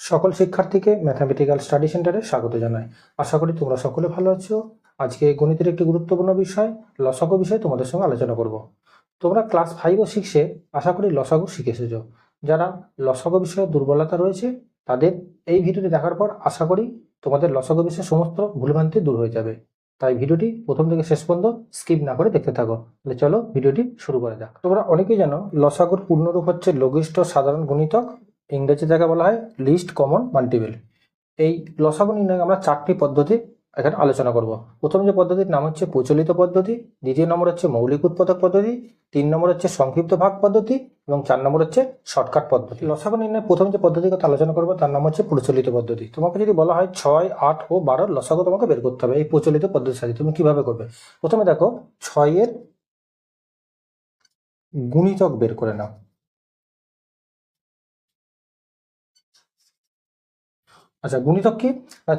সকল শিক্ষার্থীকে mathematical study সেন্টারে স্বাগত জানাই। আশা করি তোমরা সকলে ভালো আছো। আজকে গণিতের একটি গুরুত্বপূর্ণ বিষয়, লসাগু বিষয়ে তোমাদের সঙ্গে আলোচনা করব। তোমরা ক্লাস ফাইভ ও সিক্সে আশা করি লসাগু শিখে এসেছ যারা লসাগু বিষয়ে দুর্বলতা রয়েছে, তাদের এই ভিডিওটি দেখার পর আশা করি তোমাদের লসাগু বিষয়ে সমস্ত ভুলভ্রান্তি দূর হয়ে যাবে। তাই ভিডিওটি প্রথম থেকে শেষ পর্যন্ত স্কিপ না করে দেখতে থাকো। তাহলে চলো ভিডিওটি শুরু করে যাক। তোমরা অনেকেই জানো, লসাগুর পূর্ণরূপ হচ্ছে লঘিষ্ঠ সাধারণ গুণিতক ইংরেজি যাকে বলা হয় লিস্ট কমন মাল্টিপল। এই লসাগু নির্ণয় আমরা চারটি পদ্ধতি এখানে আলোচনা করব। প্রথম যে পদ্ধতির নাম হচ্ছে প্রচলিত পদ্ধতি, দ্বিতীয় নম্বর হচ্ছে মৌলিক উৎপাদক পদ্ধতি, তিন নম্বর হচ্ছে সংক্ষিপ্ত ভাগ পদ্ধতি এবং চার নম্বর হচ্ছে শর্টকাট পদ্ধতি। লসাগু নির্ণয় প্রথম যে পদ্ধতির কথা আলোচনা করব তার নাম হচ্ছে প্রচলিত পদ্ধতি। তোমাকে যদি বলা হয় ছয়, আট ও বারো লসাগু তোমাকে বের করতে হবে এই প্রচলিত পদ্ধতির সাথে। তুমি কীভাবে করবে? প্রথমে দেখো ছয়ের গুণিতক বের করে নাও। আচ্ছা গুণিতক কি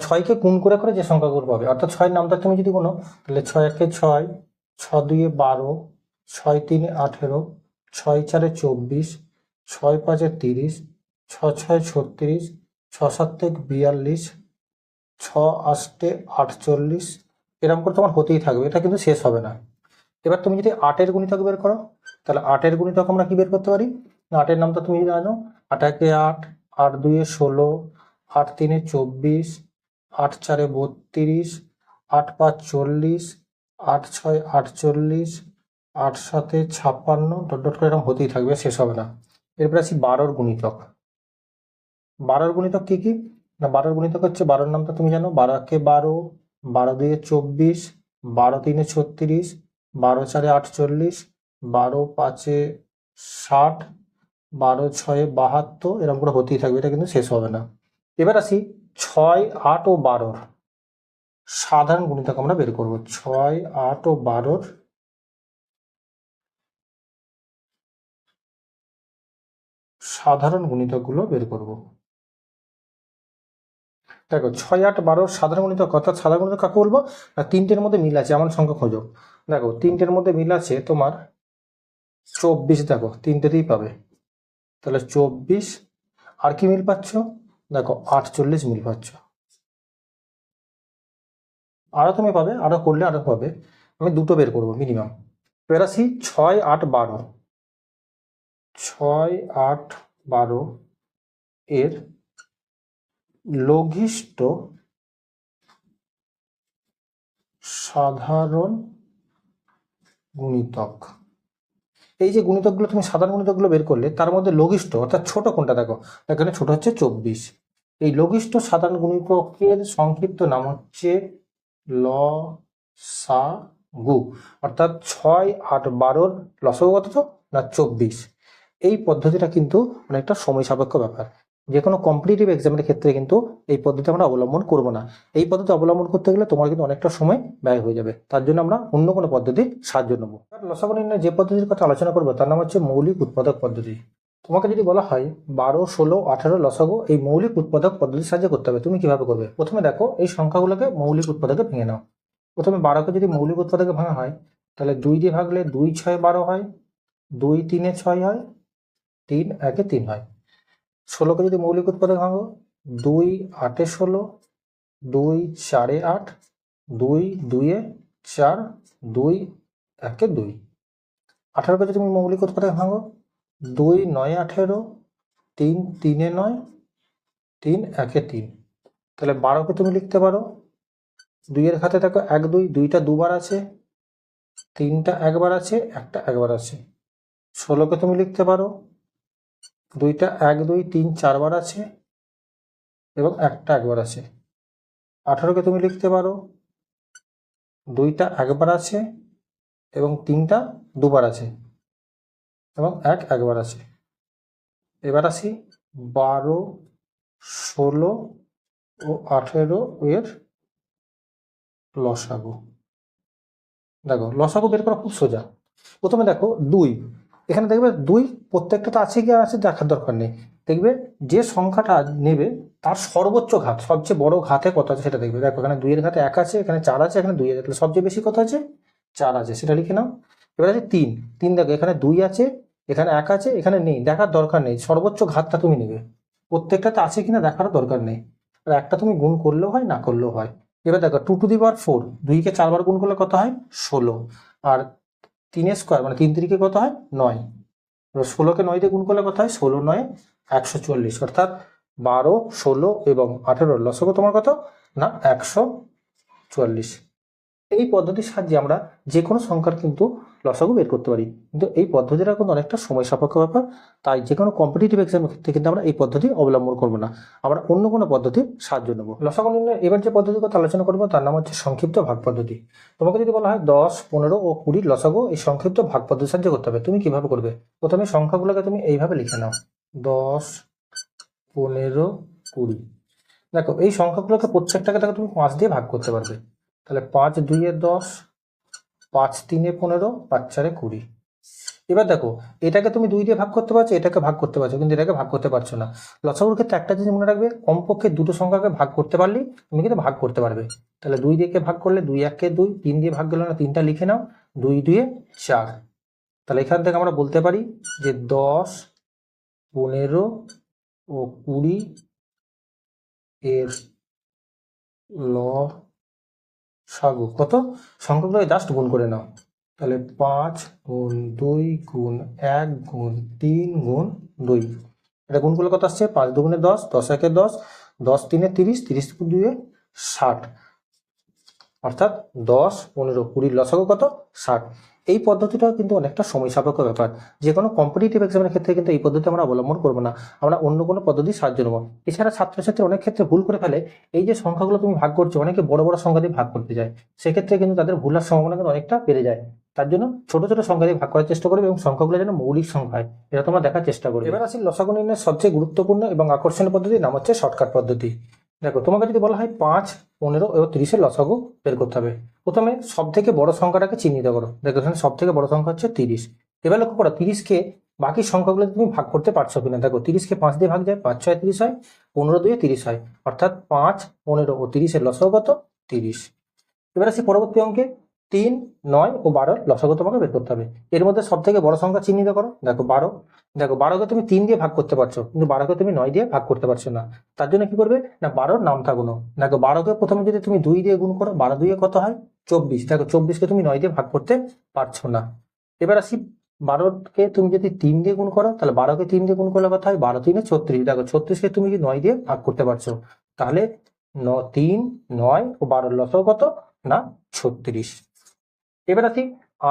ছয়কে গুণ করে করে যে সংখ্যাগুলো পাবে, অর্থাৎ ছয়ের নামটা তুমি যদি গুনো, তাহলে ছয় একে ছয় ছ দুয়ে বারো, ছয় তিনে আঠেরো, ছয় চারে চব্বিশ, ছয় পাঁচে তিরিশ ছ ছয় ছত্রিশ ছ সাতে বিয়াল্লিশ ছ আষ্টে আটচল্লিশ এরকম করে তোমার হতেই থাকবে, এটা কিন্তু শেষ হবে না। এবার তুমি যদি আটের গুণিতক বের করো, তাহলে আটের গুণিতক আমরা কি বের করতে পারি? আটের নামটা তুমি জানো আট একে আট আট দুয়ে ষোলো আট তিনে চব্বিশ, আট চারে বত্রিশ, আট পাঁচ চল্লিশ, আট ছয় আটচল্লিশ, আট সাতে ছাপ্পান্ন, ডট ডট করে এরকম হতেই থাকবে, শেষ হবে না। এরপরে আসি বারোর গুণিতক। বারোর গুণিতক কী কী? না, বারোর গুণিতক হচ্ছে বারোর নামটা তুমি জানো, বারো একে বারো বারো দুয়ে চব্বিশ, বারো তিনে ছত্রিশ, বারো চারে আটচল্লিশ, বারো পাঁচে ষাট, বারো ছয়ে বাহাত্তর, এরকম করে হতেই থাকবে, এটা কিন্তু শেষ হবে না। এবার আসি ছয়, আট ও বারোর। সাধারণ গুণিতক আমরা বের করব। ছয়, আট ও বারোর সাধারণ গুণিতকগুলো বের করব। দেখো, ছয়, আট, বারোর সাধারণ গুণিতক অর্থাৎ সাধারণ গুণিতক কাকে বলব? না, তিনটের মধ্যে মিল আছে, এমন সংখ্যা খোঁজো। দেখো, তিনটের মধ্যে মিল আছে তোমার চব্বিশ, দেখো, তিনটেতেই পাবে। তাহলে চব্বিশ, আর কি মিল পাচ্ছ? দেখো, আটচল্লিশ মিল পাচ্ছ। আরও তুমি পাবে, আরও করলে আরও পাবে আমি দুটো বের করব মিনিমাম আসি ছয় আট বারো। ছয় আট বারো এর লঘিষ্ঠ সাধারণ গুণিতক। এই যে গুণিতকগুলো তুমি সাধারণ গুণিতকগুলো বের করলে, তার মধ্যে লঘিষ্ঠ, অর্থাৎ ছোট কোনটা দেখো? এখানে ছোট হচ্ছে চব্বিশ। এই লঘিষ্ঠ সাধারণ গুণিতকের সংক্ষিপ্ত নাম হচ্ছে ল সা গু অর্থাৎ ছয় আট বারোর লসগু কত তো? না, চব্বিশ। এই পদ্ধতিটা কিন্তু অনেকটা সময় সাপেক্ষ ব্যাপার। যে কোনো কম্পিটিটিভ এক্সামের ক্ষেত্রে কিন্তু এই পদ্ধতি আমরা অবলম্বন করব না। এই পদ্ধতি অবলম্বন করতে গেলে তোমার কিন্তু অনেকটা সময় ব্যয় হয়ে যাবে। তার জন্য আমরা অন্য কোনো পদ্ধতির সাহায্য নেব। লসাগু নির্ণয় যে পদ্ধতির কথা আলোচনা করব, তার নাম হচ্ছে মৌলিক উৎপাদক পদ্ধতি। তোমাকে যদি বলা হয় বারো, ষোলো, আঠারো লসাগু, এই মৌলিক উৎপাদক পদ্ধতির সাহায্যে করতে হবে, তুমি কীভাবে করবে? প্রথমে দেখো, এই সংখ্যাগুলোকে মৌলিক উৎপাদকে ভেঙে নাও। প্রথমে বারোকে যদি মৌলিক উৎপাদকে ভাঙা হয়, তাহলে দুই দিয়ে ভাগলে দুই, ছয়, বারো হয়, দুই, তিনে ছয় হয়, তিন, একে তিন হয়। ষোলোকে যদি মৌলিক উৎপাদক ভাঙো দুই আটে ষোলো, দুই চারে আট, দুই দুইয়ে চার, দুই একে দুই। আঠারোকে যদি তুমি মৌলিক উৎপাদক ভাঙো দুই নয় আঠেরো, তিন তিনে নয়, তিন একে তিন। তাহলে বারোকে তুমি লিখতে পারো, দুইয়ের খাতে দেখো এক, দুই, দুইটা দুবার আছে, তিনটা একবার আছে, একটা একবার আছে। ষোলোকে তুমি লিখতে পারো দুইটা এক, দুই, তিন, চারবার আছে এবং একটা একবার আছে। আঠারোকে তুমি লিখতে পারো। দুইটা একবার আছে এবং তিনটা দুবার আছে এবং এক একবার আছে। এবার আসি বারো, ষোলো ও আঠেরো এর লসাগু। দেখো, লসাগু বের করা খুব সোজা। প্রথমে দেখো দুই। এখানে দেখবে দুই, প্রত্যেকটা তো আছে কি আর আছে দেখার দরকার নেই। দেখবে যে সংখ্যাটা নেবে, তার সর্বোচ্চ ঘাত, সবচেয়ে বড় ঘাতে কত আছে সেটা দেখবে। দেখো এখানে দুইয়ের ঘাতে এক আছে, এখানে চার আছে, এখানে দুই আছে তাহলে সবচেয়ে বেশি কত আছে? চার আছে, সেটা লিখে নাও। এবার আছে তিন। তিন দেখো, এখানে দুই আছে, এখানে এক আছে, এখানে নেই, দেখার দরকার নেই, সর্বোচ্চ ঘাতটা তুমি নেবে। প্রত্যেকটাতে আছে কিনা দেখার দরকার নেই। আর একটা তুমি গুণ করলেও হয়, না করলেও হয়। এবার দেখো two to the power four দুইকে চারবার গুণ করলে কত হয়? ষোলো। আর তিনের স্কোয়ার মানে তিন তিরিকে কত হয়? নয়। ষোলোকে নয় দিয়ে গুণ করলে কত হয়? ষোলো নয়, একশো চল্লিশ। অর্থাৎ বারো, ষোলো এবং আঠেরো। লসকো তোমার কত? না, একশো চুয়াল্লিশ এই পদ্ধতির সাহায্যে আমরা যে কোনো সংখ্যার কিন্তু লসাগু বের করতে পারি। কিন্তু এই পদ্ধতিটা কিন্তু অনেকটা সময় সাপেক্ষ ব্যাপার। তাই যে কোনো কম্পিটিটিভ এক্সামের ক্ষেত্রে কিন্তু আমরা এই পদ্ধতি অবলম্বন করব না। আমরা অন্য কোনো পদ্ধতির সাহায্য নেব। লসাগু নির্ণয় এবার যে পদ্ধতির কথা আলোচনা করব, তার নাম হচ্ছে সংক্ষিপ্ত ভাগ পদ্ধতি। তোমাকে যদি বলা হয় দশ, পনেরো ও কুড়ির লসাগু এই সংক্ষিপ্ত ভাগ পদ্ধতির সাহায্য করতে হবে, তুমি কীভাবে করবে? প্রথমে সংখ্যাগুলোকে তুমি এইভাবে লিখে নাও। দশ, পনেরো, কুড়ি। দেখো, এই সংখ্যাগুলোকে প্রত্যেকটাকে দেখো তুমি পাঁচ দিয়ে ভাগ করতে পারবে। তাহলে পাঁচ দুইয়ে দশ পাঁচ, তিনে পনেরো, পাঁচ, চারে কুড়ি। এবার দেখো, এটাকে তুমি দুই দিয়ে ভাগ করতে পারছ, এটাকে ভাগ করতে পারছ, কিন্তু এটাকে ভাগ করতে পারছ না। লসাগুর ক্ষেত্রে একটা জিনিস মনে রাখবে, কমপক্ষে দুটো সংখ্যাকে ভাগ করতে পারলেই তুমি কিন্তু ভাগ করতে পারবে। তাহলে দুই দিয়ে ভাগ করলে? দুই, একে দুই, তিন দিয়ে ভাগ গেলে না, তিনটা লিখে নাও, দুই, দুয়ে চার। তাহলে এখান থেকে আমরা বলতে পারি যে দশ, পনেরো ও কুড়ি এর ল সাগু। কত? সংখ্যাগুলো জাস্ট গুণ করে নাও। তাহলে পাঁচ গুণ দুই গুণ এক গুণ তিন গুণ দুই। এটা গুণ করলে কত আসছে? পাঁচ দুগুণে দশ দশ একে দশ দশ তিনে তিরিশ তিরিশ দুয়ে ষাট। অর্থাৎ দশ পনেরো কুড়ির লসাগু কত? ষাট। এই পদ্ধতিটাও কিন্তু অনেকটা সময় সাপেক্ষ ব্যাপার। যে কোনো কম্পিটিটিভ এক্সামের ক্ষেত্রে কিন্তু এই পদ্ধতি আমরা অবলম্বন করব না। আমরা অন্য কোনো পদ্ধতির সাহায্য নেব। এছাড়া ছাত্রছাত্রী অনেক ক্ষেত্রে ভুল করে ফেলে। এই যে সংখ্যাগুলো তুমি ভাগ করছ, অনেকে বড় বড় সংখ্যা দিয়ে ভাগ করতে যায়। সেক্ষেত্রে কিন্তু তাদের ভুলার সম্ভাবনা কিন্তু অনেকটা বেড়ে যায়। তার জন্য ছোট ছোট সংখ্যা দিয়ে ভাগ করার চেষ্টা করবে এবং সংখ্যাগুলো যেন মৌলিক সংখ্যা হয় এটা তোমরা দেখার চেষ্টা করবে। এবার আসি লসাগু সবচেয়ে গুরুত্বপূর্ণ এবং আকর্ষণীয় পদ্ধতির নাম হচ্ছে শর্টকাট পদ্ধতি। দেখো, তোমাকে যদি বলা হয় পাঁচ, পনেরো এবং তিরিশের লসাগু বের করতে হবে। প্রথমে সব থেকে বড় সংখ্যাটাকে চিহ্নিত করো। দেখো, এখানে সব থেকে বড় সংখ্যা হচ্ছে তিরিশ। এবার লক্ষ্য করো, তিরিশকে বাকি সংখ্যাগুলো তুমি ভাগ করতে পারছ কিনা। দেখো, তিরিশকে পাঁচ দিয়ে ভাগ যায়, পাঁচ ছয় তিরিশ হয়, পনেরো দুয়ে তিরিশ হয়। অর্থাৎ পাঁচ, পনেরো ও তিরিশের লসাগু কত? তিরিশ। এবার আসি পরবর্তী অঙ্কে। তিন, নয় ও বারোর লসাগু তোমাকে বের করতে হবে। এর মধ্যে সব থেকে বড় সংখ্যা চিহ্নিত করো। দেখো বারো। দেখো বারোকে তুমি তিন দিয়ে ভাগ করতে পারছ, কিন্তু বারোকে তুমি নয় দিয়ে ভাগ করতে পারছ না। তার জন্য কি করবে? না, বারোর নামটা গুনো দেখো বারোকে প্রথমে যদি তুমি দুই দিয়ে গুণ করো, বারো দুইয়ে কত হয়? চব্বিশ। দেখো চব্বিশকে তুমি নয় দিয়ে ভাগ করতে পারছ না। এবার আসি, বারোকে তুমি যদি তিন দিয়ে গুণ করো, তাহলে বারোকে তিন দিয়ে গুণ করলে কথা হয়? বারো তিনে ছত্রিশ। দেখো ছত্রিশকে তুমি যদি নয় দিয়ে ভাগ করতে পারছ, তাহলে ন, তিন, নয় ও বারোর লসাও কত? না, ছত্রিশ। এবার আসি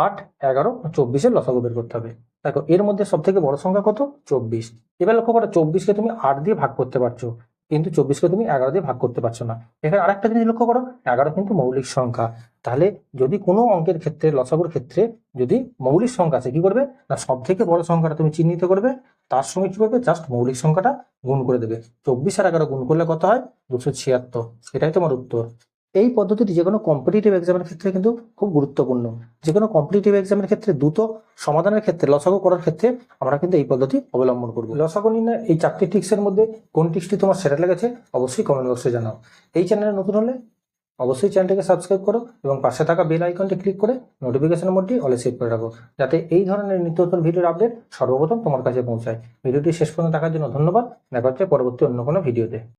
আট, এগারো, চব্বিশের লসাগু বের করতে হবে। দেখো, এর মধ্যে সব থেকে বড় সংখ্যা কত? চব্বিশ। এবার লক্ষ্য করো, চব্বিশকে তুমি আট দিয়ে ভাগ করতে পারছ, কিন্তু চব্বিশকে তুমি এগারো দিয়ে ভাগ করতে পারছ না। এখানে আরেকটা জিনিস লক্ষ্য করো, এগারো কিন্তু মৌলিক সংখ্যা। তাহলে যদি কোনো অঙ্কের ক্ষেত্রে, লসাগুর ক্ষেত্রে যদি মৌলিক সংখ্যা আছে, কি করবে? না সব থেকে বড় সংখ্যাটা তুমি চিহ্নিত করবে, তার সঙ্গে কি করবে? জাস্ট মৌলিক সংখ্যাটা গুণ করে দেবে। চব্বিশ আর এগারো গুণ করলে কত হয়? দুশো ছিয়াত্তর। এটাই তোমার উত্তর। এই পদ্ধতিটি যে কোনো কম্পিটিটিভ এক্সামের ক্ষেত্রে কিন্তু খুব গুরুত্বপূর্ণ। যে কোনো কম্পিটিটিভ এক্সামের ক্ষেত্রে দ্রুত সমাধানের ক্ষেত্রে, লসাগু করার ক্ষেত্রে আমরা কিন্তু এই পদ্ধতি অবলম্বন করব। লসাগু নির্ণয়, এই চারটি টিক্সের মধ্যে কোন টিক্সটি তোমার সেরা লেগেছে অবশ্যই কমেন্ট বক্সে জানাও। এই চ্যানেলে নতুন হলে অবশ্যই চ্যানেলটিকে সাবস্ক্রাইব করো এবং পাশে থাকা বেল আইকনটি ক্লিক করে নোটিফিকেশন মোডটি অলে সেভ করে রাখো, যাতে এই ধরনের নিত্য ভিডিওর আপডেট সর্বপ্রথম তোমার কাছে পৌঁছায়। ভিডিওটি শেষ পর্যন্ত দেখার জন্য ধন্যবাদ। দেখা হচ্ছে পরবর্তী অন্য কোনো ভিডিওতে।